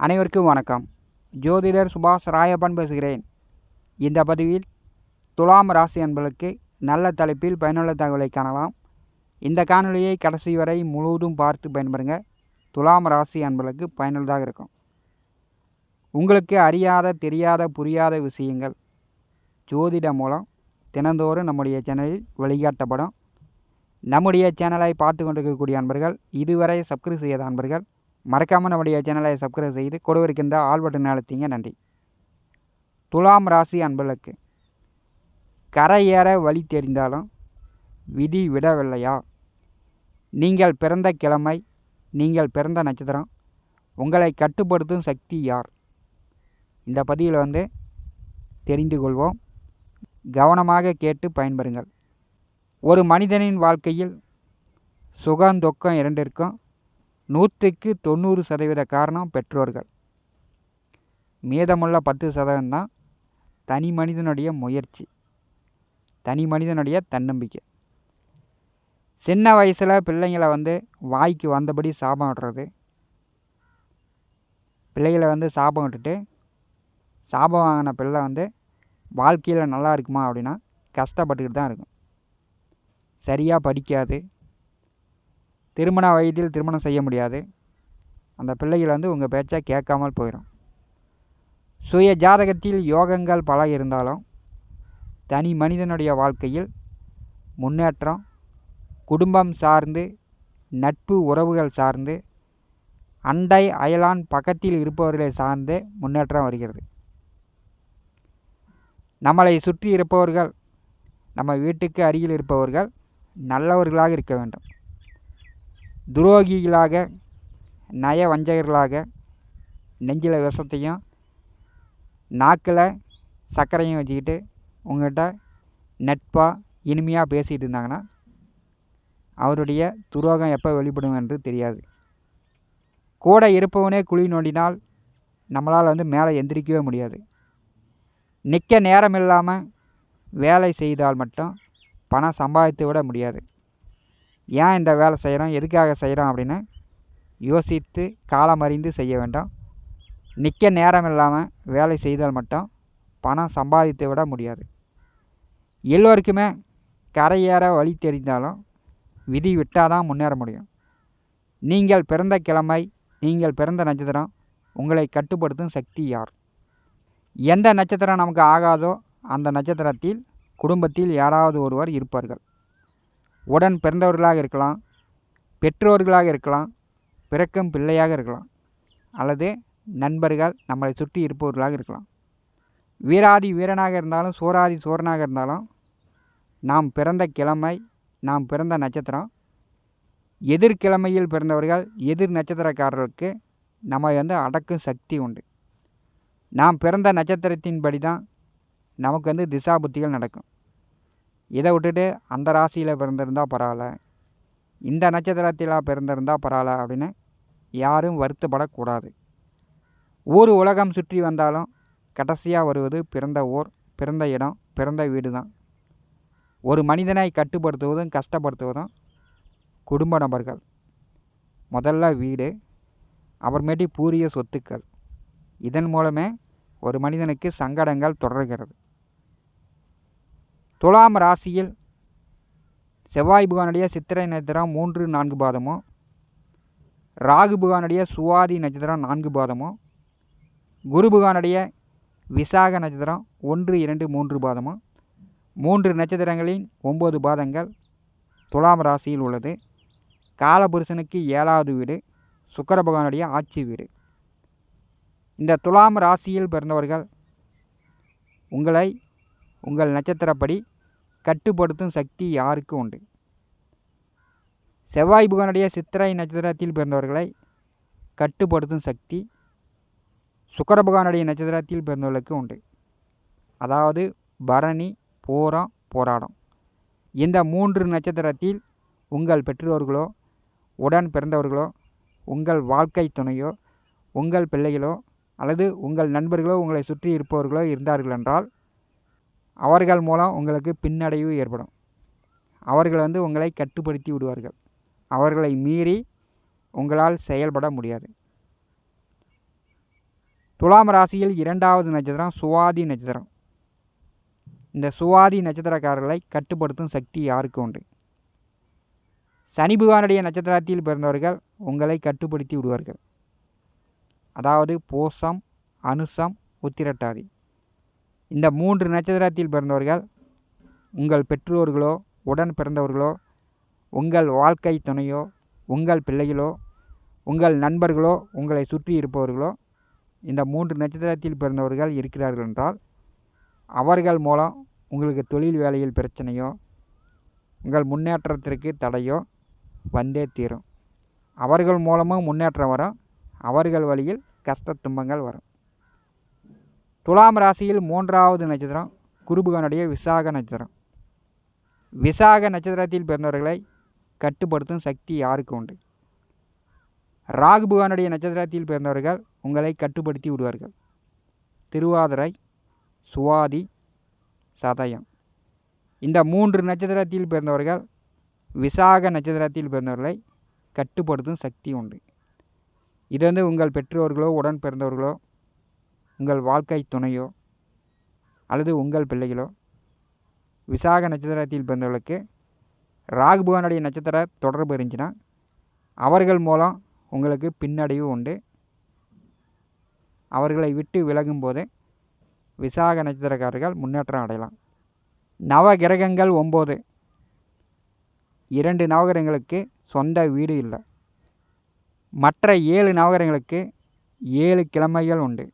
அனைவருக்கும் வணக்கம். ஜோதிடர் சுபாஷ் ராயப்பன் பேசுகிறேன். இந்த பதிவில் துலாம் ராசி என்பதற்கு நல்ல தலைப்பில் பயனுள்ள தகவலை காணலாம். இந்த காணொலியை கடைசி வரை முழுவதும் பார்த்து பயன்பெறுங்க. துலாம் ராசி என்பதற்கு பயனுள்ளதாக இருக்கும். உங்களுக்கு அறியாத தெரியாத புரியாத விஷயங்கள் ஜோதிடம் மூலம் தினந்தோறும் நம்முடைய சேனலில் வழிகாட்டப்படும் நம்முடைய சேனலை பார்த்து கொண்டிருக்கக்கூடிய அன்பர்கள் இதுவரை சப்ஸ்கிரைப் செய்யாத அன்பர்கள் மறக்காமல் நம்முடைய சேனலை சப்ஸ்கிரைப் செய்து கொடுவிருக்கின்ற ஆல் பட்டன் அழுத்திங்க நன்றி. துலாம் ராசி அன்பர்களுக்கு கரையேற வழி தெரிந்தாலும் விதி விடவில்லையா? நீங்கள் பிறந்த கிழமை நீங்கள் பிறந்த நட்சத்திரம் உங்களை கட்டுப்படுத்தும் சக்தி யார்? இந்த பதிவில் வந்து தெரிந்து கொள்வோம். கவனமாக கேட்டு பயன்பெறுங்கள். ஒரு மனிதனின் வாழ்க்கையில் சுகம் துக்கம் இரண்டிற்கும் நூற்றுக்கு தொண்ணூறு சதவீத காரணம் பெற்றோர்கள். மீதமுள்ள பத்து சதவீதம் தான் தனி மனிதனுடைய முயற்சி. தனி மனிதனுடைய தன்னம்பிக்கை. சின்ன வயசில் பிள்ளைங்களை வந்து வாய்க்கு வந்தபடி சாபம் விடுறது. பிள்ளைகளை வந்து சாபம் விட்டுட்டு சாபம் வாங்கின பிள்ளை வந்து வாழ்க்கையில் நல்லா இருக்குமா அப்படின்னா கஷ்டப்பட்டுக்கிட்டு தான் இருக்கும். சரியாக படிக்காது. திருமண வயதில் திருமணம் செய்ய முடியாது. அந்த பிள்ளைகள் வந்து உங்கள் பேச்சை கேட்காமல் போயிடும் சுய ஜாதகத்தில் யோகங்கள் பல இருந்தாலும் தனி மனிதனுடைய வாழ்க்கையில் முன்னேற்றம் குடும்பம் சார்ந்து நட்பு உறவுகள் சார்ந்து அண்டை அயலான் பக்கத்தில் இருப்பவர்களை சார்ந்து முன்னேற்றம் வருகிறது. நம்மளை சுற்றி இருப்பவர்கள் நம்ம வீட்டுக்கு அருகில் இருப்பவர்கள் நல்லவர்களாக இருக்க வேண்டும். துரோகிகளாக நய வஞ்சகர்களாக நெஞ்சில் விஷத்தையும் நாக்கில் சர்க்கரையும் வச்சுக்கிட்டு உங்கள்கிட்ட நட்பாக இனிமையாக பேசிகிட்டு இருந்தாங்கன்னா அவருடைய துரோகம் எப்போ வெளிப்படும் என்று தெரியாது. கூட இருப்பவனே குழி நோண்டினால் நம்மளால் வந்து மேலே எந்திரிக்கவே முடியாது. நிற்க நேரம் இல்லாமல் வேலை செய்தால் மட்டும் பணம் சம்பாதித்து விட முடியாது. ஏன் இந்த வேலை செய்கிறோம் எதுக்காக செய்கிறோம் அப்படின்னு யோசித்து காலம் அறிந்து செய்ய வேண்டும். நிற்க நேரம் இல்லாமல் வேலை செய்தால் மட்டும் பணம் சம்பாதித்து விட முடியாது. எல்லோருக்குமே கரையேற வழி தெரிந்தாலும் விதி விட்டால் தான் முன்னேற முடியும். நீங்கள் பிறந்த கிழமை நீங்கள் பிறந்த நட்சத்திரம் உங்களை கட்டுப்படுத்தும் சக்தி யார்? எந்த நட்சத்திரம் நமக்கு ஆகாதோ அந்த நட்சத்திரத்தில் குடும்பத்தில் யாராவது ஒருவர் இருப்பார்கள். உடன் பிறந்தவர்களாக இருக்கலாம் பெற்றோர்களாக இருக்கலாம் பிறக்கும் பிள்ளையாக இருக்கலாம் அல்லது நண்பர்கள் நம்மளை சுற்றி இருப்பவர்களாக இருக்கலாம். வீராதி வீரனாக இருந்தாலும் சோராதி சோரனாக இருந்தாலும் நாம் பிறந்த கிழமை நாம் பிறந்த நட்சத்திரம் எதிர்கிழமையில் பிறந்தவர்கள் எதிர் நட்சத்திரக்காரர்களுக்கு நம்ம வந்து அடக்கும் சக்தி உண்டு. நாம் பிறந்த நட்சத்திரத்தின்படி தான் நமக்கு வந்து திசா புத்திகள் நடக்கும். இதை விட்டுட்டு அந்த ராசியில் பிறந்திருந்தால் பரவாயில்ல. இந்த நட்சத்திரத்தில் பிறந்திருந்தால் பரவாயில்ல அப்படின்னு யாரும் வருத்தப்படக்கூடாது. ஊர் உலகம் சுற்றி வந்தாலும் கடைசியாக வருவது பிறந்த ஊர் பிறந்த இடம் பிறந்த வீடு தான் ஒரு மனிதனை கட்டுப்படுத்துவதும் கஷ்டப்படுத்துவதும் குடும்ப நபர்கள். முதல்ல வீடு அப்புறமேட்டி பூரிய சொத்துக்கள். இதன் மூலமே ஒரு மனிதனுக்கு சங்கடங்கள் தொடர்கிறது. துலாம் ராசியில் செவ்வாய் புகானுடைய சித்திரை நட்சத்திரம் மூன்று நான்கு பாதமும் ராகு புகானுடைய சுவாதி நட்சத்திரம் நான்கு பாதமும் குரு புகானுடைய விசாக நட்சத்திரம் ஒன்று இரண்டு மூன்று பாதமும் மூன்று நட்சத்திரங்களின் ஒம்பது பாதங்கள் துலாம் ராசியில் உள்ளது. காலபுருஷனுக்கு ஏழாவது வீடு சுக்கர பகவானுடைய ஆட்சி வீடு. இந்த துலாம் ராசியில் பிறந்தவர்கள் உங்களை உங்கள் நட்சத்திரப்படி கட்டுப்படுத்தும் சக்தி யாருக்கு உண்டு? செவ்வாய் புகனுடைய சித்திரை நட்சத்திரத்தில் பிறந்தவர்களை கட்டுப்படுத்தும் சக்தி சுக்கர பகவானுடைய நட்சத்திரத்தில் பிறந்தவர்களுக்கு உண்டு. அதாவது பரணி போரம் போராடம். இந்த மூன்று நட்சத்திரத்தில் உங்கள் பெற்றோர்களோ உடன் பிறந்தவர்களோ உங்கள் வாழ்க்கை துணையோ உங்கள் பிள்ளைகளோ அல்லது உங்கள் நண்பர்களோ உங்களை சுற்றி இருப்பவர்களோ இருந்தார்கள் என்றால் அவர்கள் மூலம் உங்களுக்கு பின்னடைவு ஏற்படும். அவர்கள் வந்து உங்களை கட்டுப்படுத்தி விடுவார்கள். அவர்களை மீறி உங்களால் செயல்பட முடியாது. துலாம் ராசியில் இரண்டாவது நட்சத்திரம் சுவாதி நட்சத்திரம். இந்த சுவாதி நட்சத்திரக்காரர்களை கட்டுப்படுத்தும் சக்தி யாருக்கு உண்டு? சனி பகவானுடைய நட்சத்திரத்தில் பிறந்தவர்கள் உங்களை கட்டுப்படுத்தி விடுவார்கள். அதாவது போசம் அனுசம் உத்திரட்டாதி. இந்த மூன்று நட்சத்திரத்தில் பிறந்தவர்கள் உங்கள் பெற்றோர்களோ உடன் பிறந்தவர்களோ உங்கள் வாழ்க்கை துணையோ உங்கள் பிள்ளைகளோ உங்கள் நண்பர்களோ உங்களை சுற்றி இருப்பவர்களோ இந்த மூன்று நட்சத்திரத்தில் பிறந்தவர்கள் இருக்கிறார்கள் என்றால் அவர்கள் மூலம் உங்களுக்கு தொழில் வேலையில் பிரச்சனையோ உங்கள் முன்னேற்றத்திற்கு தடையோ வந்தே தீரும். அவர்கள் மூலமும் முன்னேற்றம் வரும். அவர்கள் வழியில் கஷ்ட துன்பங்கள் வரும். துலாம் ராசியில் மூன்றாவது நட்சத்திரம் குருபுகனுடைய விசாக நட்சத்திரம். விசாக நட்சத்திரத்தில் பிறந்தவர்களை கட்டுப்படுத்தும் சக்தி யாருக்கு உண்டு? ராகுபுகானுடைய நட்சத்திரத்தில் பிறந்தவர்கள் உங்களை கட்டுப்படுத்தி விடுவார்கள். திருவாதிரை சுவாதி சதயம். இந்த மூன்று நட்சத்திரத்தில் பிறந்தவர்கள் விசாக நட்சத்திரத்தில் பிறந்தவர்களை கட்டுப்படுத்தும் சக்தி உண்டு. இது வந்து உங்கள் பெற்றோர்களோ உடன் பிறந்தவர்களோ உங்கள் வாழ்க்கை துணையோ அல்லது உங்கள் பிள்ளைகளோ? விசாக நட்சத்திரத்தில் பிறந்தவர்களுக்கு ராகு நட்சத்திர தொடர்பு இருந்துச்சுன்னா அவர்கள் மூலம் உங்களுக்கு பின்னடைவு உண்டு. அவர்களை விட்டு விலகும் போது விசாக நட்சத்திரக்காரர்கள் முன்னேற்றம் அடையலாம். நவ கிரகங்கள் ஒம்பது. இரண்டு நவகிரகங்களுக்கு சொந்த வீடு இல்லை. மற்ற ஏழு நவகிரகங்களுக்கு ஏழு கிழமைகள் உண்டு.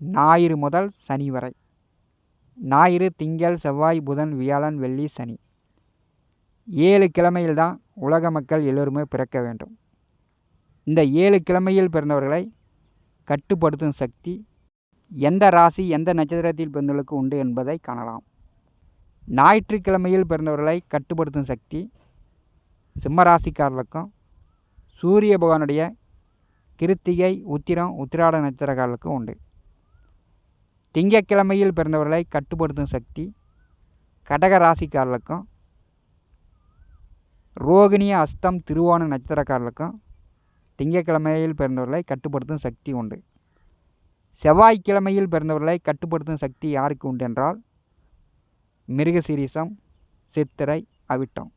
ஞாயிறு முதல் சனி வரை. ஞாயிறு திங்கள் செவ்வாய் புதன் வியாழன் வெள்ளி சனி. ஏழு கிழமையில் தான் உலக மக்கள் எல்லோருமே பிறக்க வேண்டும். இந்த ஏழு கிழமையில் பிறந்தவர்களை கட்டுப்படுத்தும் சக்தி எந்த ராசி எந்த நட்சத்திரத்தில் பிறந்தவர்களுக்கு உண்டு என்பதை காணலாம். ஞாயிற்றுக்கிழமையில் பிறந்தவர்களை கட்டுப்படுத்தும் சக்தி சிம்மராசிக்காரர்களுக்கும் சூரிய பகவானுடைய கிருத்திகை உத்திரம் உத்திராட நட்சத்திரக்காரர்களுக்கும் உண்டு. திங்கக்கிழமையில் பிறந்தவர்களை கட்டுப்படுத்தும் சக்தி கடக ராசிக்காரர்களுக்கும் ரோகிணி அஸ்தம் திருவோண நட்சத்திரக்காரர்களுக்கும் திங்கக்கிழமையில் பிறந்தவர்களை கட்டுப்படுத்தும் சக்தி உண்டு. செவ்வாய்க்கிழமையில் பிறந்தவர்களை கட்டுப்படுத்தும் சக்தி யாருக்கு உண்டு என்றால் மிருகசீரிசம் சித்திரை அவிட்டம்.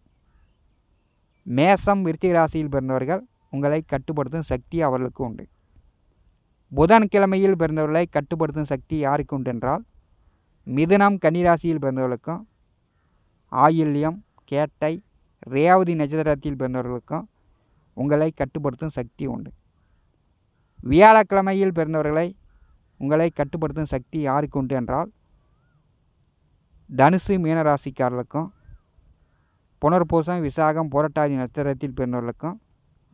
மேசம் விருச்சிக ராசியில் பிறந்தவர்கள் உங்களை கட்டுப்படுத்தும் சக்தி அவர்களுக்கு உண்டு. புதன்கிழமையில் பிறந்தவர்களை கட்டுப்படுத்தும் சக்தி யாருக்கு உண்டு என்றால் மிதுனம் கன்னிராசியில் பிறந்தவர்களுக்கும் ஆயில்யம் கேட்டை ரேவதி நட்சத்திரத்தில் பிறந்தவர்களுக்கும் உங்களை கட்டுப்படுத்தும் சக்தி உண்டு. வியாழக்கிழமையில் பிறந்தவர்களை உங்களை கட்டுப்படுத்தும் சக்தி யாருக்கு உண்டு என்றால் தனுசு மீனராசிக்காரர்களுக்கும் புனர்பூசம் விசாகம் புரட்டாதி நட்சத்திரத்தில் பிறந்தவர்களுக்கும்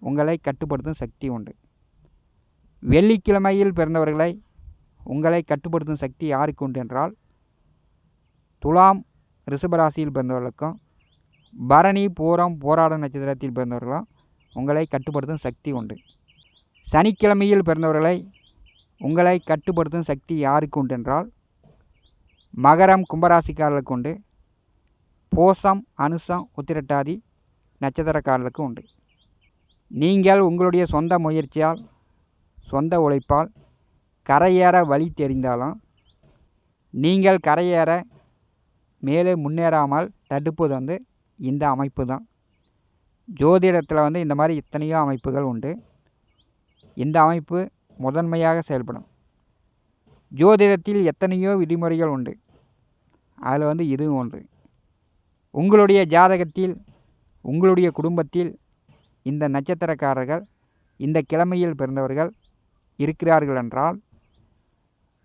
உங்களை கட்டுப்படுத்தும் சக்தி உண்டு. வெள்ளிக்கிழமையில் பிறந்தவர்களை உங்களை கட்டுப்படுத்தும் சக்தி யாருக்கு உண்டு என்றால் துலாம் ரிஷபராசியில் பிறந்தவர்களுக்கும் பரணி பூரம் போராட நட்சத்திரத்தில் பிறந்தவர்களும் உங்களை கட்டுப்படுத்தும் சக்தி உண்டு. சனிக்கிழமையில் பிறந்தவர்களை உங்களை கட்டுப்படுத்தும் சக்தி யாருக்கு உண்டு என்றால் மகரம் கும்பராசிக்காரர்களுக்கு உண்டு. போசம் அனுசம் உத்திரட்டாதி நட்சத்திரக்காரர்களுக்கு உண்டு. நீங்கள் உங்களுடைய சொந்த முயற்சியால் சொந்த உழைப்பால் கரையேற வழி தெரிந்தாலும். நீங்கள் கரையேற மேலே முன்னேறாமல் தடுப்பது வந்து இந்த அமைப்பு தான். ஜோதிடத்தில் வந்து இந்த மாதிரி இத்தனையோ அமைப்புகள் உண்டு. இந்த அமைப்பு முதன்மையாக செயல்படும். ஜோதிடத்தில் எத்தனையோ விதிமுறைகள் உண்டு. அதில் வந்து இதுவும் ஒன்று. உங்களுடைய ஜாதகத்தில் உங்களுடைய குடும்பத்தில் இந்த நட்சத்திரக்காரர்கள் இந்த கிழமையில் பிறந்தவர்கள் இருக்கிறார்கள் என்றால்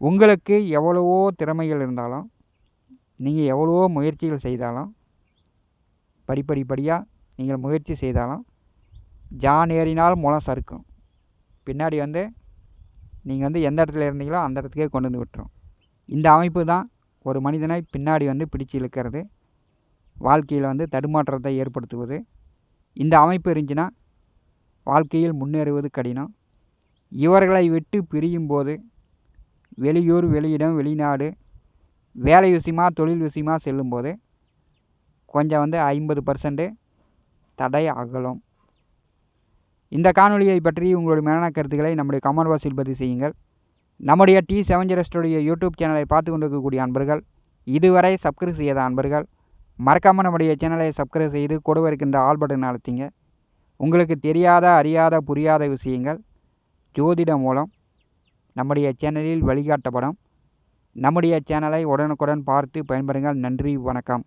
உங்களுக்கு எவ்வளவோ திறமைகள் இருந்தாலும் நீங்கள் எவ்வளவோ முயற்சிகள் செய்தாலும் படிப்படிப்படியாக நீங்கள் முயற்சி செய்தாலும் ஜான் ஏறினால் முளம் சறுக்கும். பின்னாடி வந்து நீங்கள் வந்து எந்த இடத்துல இருந்தீங்களோ அந்த இடத்துக்கே கொண்டு வந்து விட்டுரும். இந்த அமைப்பு தான் ஒரு மனிதனை பின்னாடி வந்து பிடிச்சு இழுக்கிறது. வாழ்க்கையில் வந்து தடுமாற்றத்தை ஏற்படுத்துவது. இந்த அமைப்பு இருந்துச்சுன்னா வாழ்க்கையில் முன்னேறுவது கடினம். இவர்களை விட்டு பிரியும்போது வெளியூர் வெளியிடம் வெளிநாடு வேலை விஷயமா தொழில் விஷயமா செல்லும்போது கொஞ்சம் வந்து ஐம்பது பர்சன்ட்டு தடை அகலும். இந்த காணொலியை பற்றி உங்களுடைய மரண கருத்துக்களை நம்முடைய கமெண்ட் பாக்ஸில் பதிவு செய்யுங்கள். நம்முடைய டி செவன் ஜெரஸ்டுடைய யூடியூப் சேனலை பார்த்து கொண்டிருக்கக்கூடிய அன்பர்கள் இதுவரை சப்ஸ்கிரைப் செய்யாத அன்பர்கள் மறக்காமல் நம்முடைய சேனலை சப்ஸ்கிரைப் செய்து கொடுவருக்கின்ற ஆல் பட்டன் உங்களுக்கு தெரியாத அறியாத புரியாத விஷயங்கள் ஜோதிடம் மூலம் நம்முடைய சேனலில் வழிகாட்டப்படும். நம்முடைய சேனலை உடனுக்குடன் பார்த்து பயன்பெறுங்கள். நன்றி வணக்கம்.